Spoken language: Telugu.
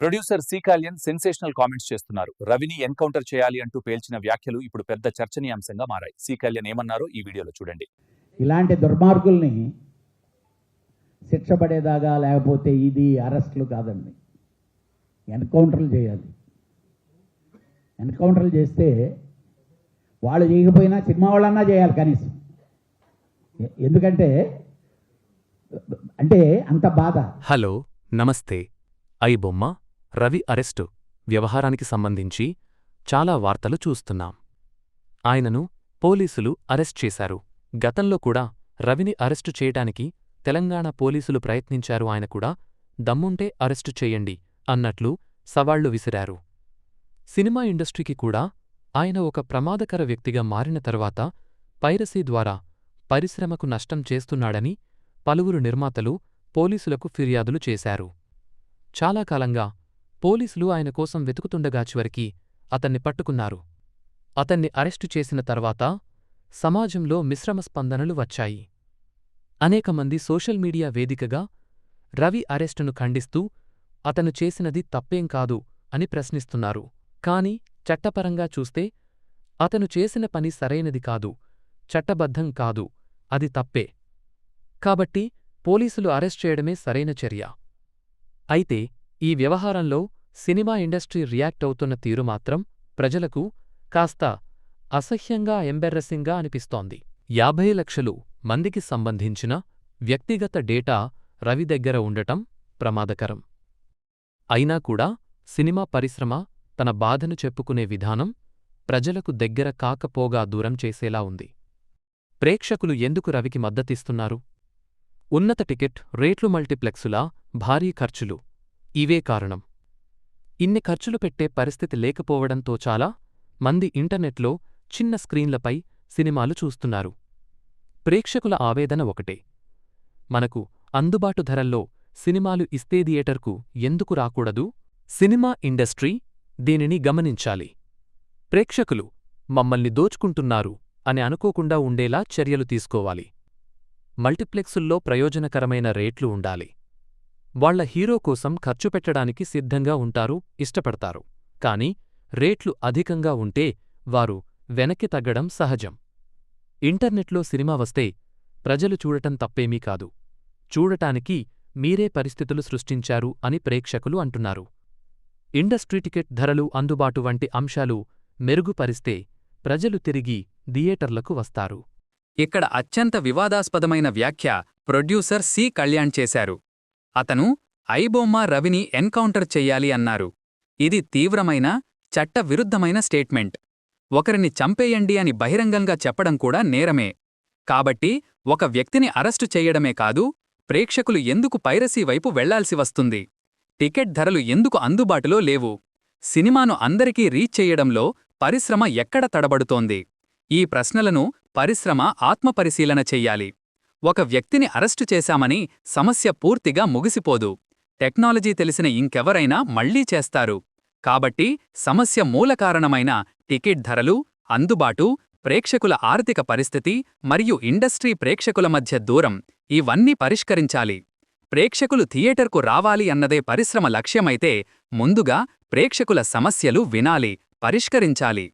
ప్రొడ్యూసర్ సీకాలియన్ సెన్సేషనల్ కామెంట్స్ చేస్తున్నారు. రవిని ఎన్కౌంటర్ చేయాలి అంటూ పేల్చిన వ్యాఖ్యలు ఇప్పుడు పెద్ద చర్చనీయాంశంగా మారాయి. సీకాలియన్ ఏమన్నారో ఈ వీడియోలో చూడండి. ఇలాంటి దుర్మార్గుల్ని శిక్ష పడేదాకా లేకపోతే ఇది అరెస్టులు కాదండి. ఎన్కౌంటర్లు చేయాలి. ఎన్కౌంటర్లు చేస్తే వాళ్ళు చేయకపోయినా సినిమా వాళ్ళన్నా చేయాలి కనీసం. ఎందుకంటే అంటే అంత బాధ. హలో నమస్తే. ఐ బొమ్మ. రవి అరెస్టు వ్యవహారానికి సంబంధించి చాలా వార్తలు చూస్తున్నాం. ఆయనను పోలీసులు అరెస్ట్ చేశారు. గతంలో కూడా రవిని అరెస్టు చేయటానికి తెలంగాణ పోలీసులు ప్రయత్నించారు ఆయన కూడా దమ్ముంటే అరెస్టు చెయ్యండి అన్నట్లు సవాళ్ళు విసిరారు. సినిమా ఇండస్ట్రీకి కూడా ఆయన ఒక ప్రమాదకర వ్యక్తిగా మారిన తర్వాత పైరసీ ద్వారా పరిశ్రమకు నష్టం చేస్తున్నాడని పలువురు నిర్మాతలు పోలీసులకు ఫిర్యాదులు చేశారు. చాలా కాలంగా పోలీసులు ఆయన కోసం వెతుకుతుండగా చివరికి అతన్ని పట్టుకున్నారు. అతన్ని అరెస్టు చేసిన తర్వాత సమాజంలో మిశ్రమ స్పందనలు వచ్చాయి. అనేకమంది సోషల్ మీడియా వేదికగా రవి అరెస్టును ఖండిస్తూ అతను చేసినది తప్పేం కాదు అని ప్రశ్నిస్తున్నారు. కాని చట్టపరంగా చూస్తే అతను చేసిన పని సరైనది కాదు చట్టబద్ధం కాదు అది తప్పే. కాబట్టి పోలీసులు అరెస్ట్ చేయడమే సరైన చర్య. అయితే ఈ వ్యవహారంలో సినిమా ఇండస్ట్రీ రియాక్ట్ అవుతున్న తీరు మాత్రం ప్రజలకు కాస్త అసహ్యంగా ఎంబెర్రసింగ్గా అనిపిస్తోంది. యాభై లక్షలు మందికి సంబంధించిన వ్యక్తిగత డేటా రవి దగ్గర ఉండటం ప్రమాదకరం. అయినా కూడా సినిమా పరిశ్రమ తన బాధను చెప్పుకునే విధానం ప్రజలకు దగ్గర కాకపోగా దూరం చేసేలా ఉంది. ప్రేక్షకులు ఎందుకు రవికి మద్దతిస్తున్నారు? ఉన్నత టికెట్ రేట్లు మల్టీప్లెక్సులా భారీ ఖర్చులు. ఇవే కారణం. ఇన్ని ఖర్చులు పెట్టే పరిస్థితి లేకపోవడంతో చాలా మంది ఇంటర్నెట్లో చిన్న స్క్రీన్లపై సినిమాలు చూస్తున్నారు. ప్రేక్షకుల ఆవేదన ఒకటే. మనకు అందుబాటు ధరల్లో సినిమాలు ఇస్తే థియేటర్కు ఎందుకు రాకూడదు? సినిమా ఇండస్ట్రీ దీనిని గమనించాలి. ప్రేక్షకులు మమ్మల్ని దోచుకుంటున్నారు అని అనుకోకుండా ఉండేలా చర్యలు తీసుకోవాలి. మల్టీప్లెక్సుల్లో ప్రయోజనకరమైన రేట్లు ఉండాలి. వాళ్ళ హీరో కోసం ఖర్చు పెట్టడానికి సిద్ధంగా ఉంటారు ఇష్టపడతారు. కాని రేట్లు అధికంగా ఉంటే వారు వెనక్కి తగ్గడం సహజం. ఇంటర్నెట్లో సినిమా వస్తే ప్రజలు చూడటం తప్పేమీ కాదు. చూడటానికి మీరే పరిస్థితులు సృష్టించారు అని ప్రేక్షకులు అంటున్నారు. ఇండస్ట్రీ టికెట్ ధరలు అందుబాటు వంటి అంశాలు మెరుగుపరిస్తే ప్రజలు తిరిగి థియేటర్లకు వస్తారు. ఇక్కడ అత్యంత వివాదాస్పదమైన వ్యాఖ్య ప్రొడ్యూసర్ సి. కళ్యాణ్ చేశారు. అతను ఐబొమ్మ రవిని ఎన్కౌంటర్ చెయ్యాలి అన్నారు. ఇది తీవ్రమైన చట్టవిరుద్ధమైన స్టేట్మెంట్. ఒకరిని చంపేయండి అని బహిరంగంగా చెప్పడం కూడా నేరమే. కాబట్టి ఒక వ్యక్తిని అరెస్టు చెయ్యడమే కాదు ప్రేక్షకులు ఎందుకు పైరసీ వైపు వెళ్ళాల్సి వస్తుంది? టికెట్ ధరలు ఎందుకు అందుబాటులో లేవు? సినిమాను అందరికీ రీచ్ చెయ్యడంలో పరిశ్రమ ఎక్కడ తడబడుతోంది? ఈ ప్రశ్నలను పరిశ్రమ ఆత్మపరిశీలన చెయ్యాలి. ఒక వ్యక్తిని అరెస్టు చేశామని సమస్య పూర్తిగా ముగిసిపోదు. టెక్నాలజీ తెలిసిన ఇంకెవరైనా మళ్ళీ చేస్తారు. కాబట్టి సమస్య మూలకారణమైన టికెట్ ధరలు అందుబాటు ప్రేక్షకుల ఆర్థిక పరిస్థితి మరియు ఇండస్ట్రీ ప్రేక్షకుల మధ్య దూరం ఇవన్నీ పరిష్కరించాలి. ప్రేక్షకులు థియేటర్కు రావాలి అన్నదే పరిశ్రమ లక్ష్యమైతే ముందుగా ప్రేక్షకుల సమస్యలు వినాలి పరిష్కరించాలి.